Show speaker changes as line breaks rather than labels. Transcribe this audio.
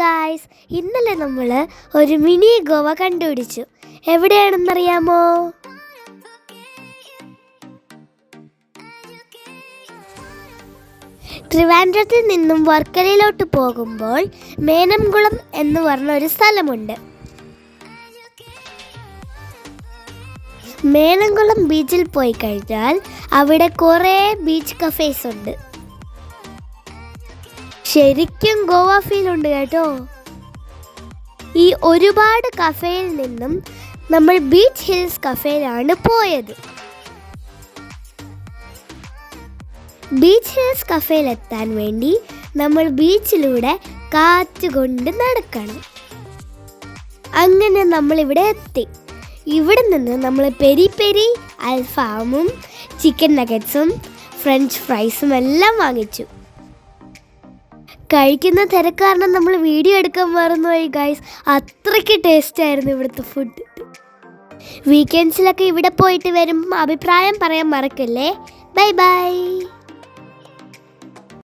Guys ഇന്നലെ നമ്മൾ ഒരു മിനി ഗോവ കണ്ടുപിടിച്ചു. എവിടെയാണെന്നറിയാമോ? ട്രിവാൻഡ്രത്തിൽ നിന്നും വർക്കലയിലോട്ട് പോകുമ്പോൾ മേനംകുളം എന്ന് പറഞ്ഞ ഒരു സ്ഥലമുണ്ട് മേനംകുളം ബീച്ചിൽ പോയി കഴിഞ്ഞാൽ അവിടെ കുറേ ബീച്ച് കഫേസ് ഉണ്ട്. ശരിക്കും ഗോവ ഫീൽ ഉണ്ട് കേട്ടോ. ഈ ഒരുപാട് കഫേയിൽ നിന്നും നമ്മൾ ബീച്ച് ഹിൽസ് കഫേയിലാണ് പോയത്. ബീച്ച് ഹിൽസ് കഫേയിൽ എത്താൻ വേണ്ടി നമ്മൾ ബീച്ചിലൂടെ കാറ്റുകൊണ്ട് നടക്കണം. അങ്ങനെ നമ്മൾ ഇവിടെ എത്തി. ഇവിടെ നിന്ന് നമ്മൾ പെരി പെരി അൽഫാമും ചിക്കൻ നഗറ്റ്സും ഫ്രഞ്ച് ഫ്രൈസും എല്ലാം വാങ്ങിച്ചു. കഴിക്കുന്ന തിരക്ക് കാരണം നമ്മൾ വീഡിയോ എടുക്കാൻ മറന്നുപോയി ഗൈസ് അത്രയ്ക്ക് ടേസ്റ്റ് ആയിരുന്നു ഇവിടുത്തെ ഫുഡ് വീക്കെൻഡ്സിലൊക്കെ ഇവിടെ പോയിട്ട് വരും അഭിപ്രായം പറയാൻ മറക്കല്ലേ? Bye bye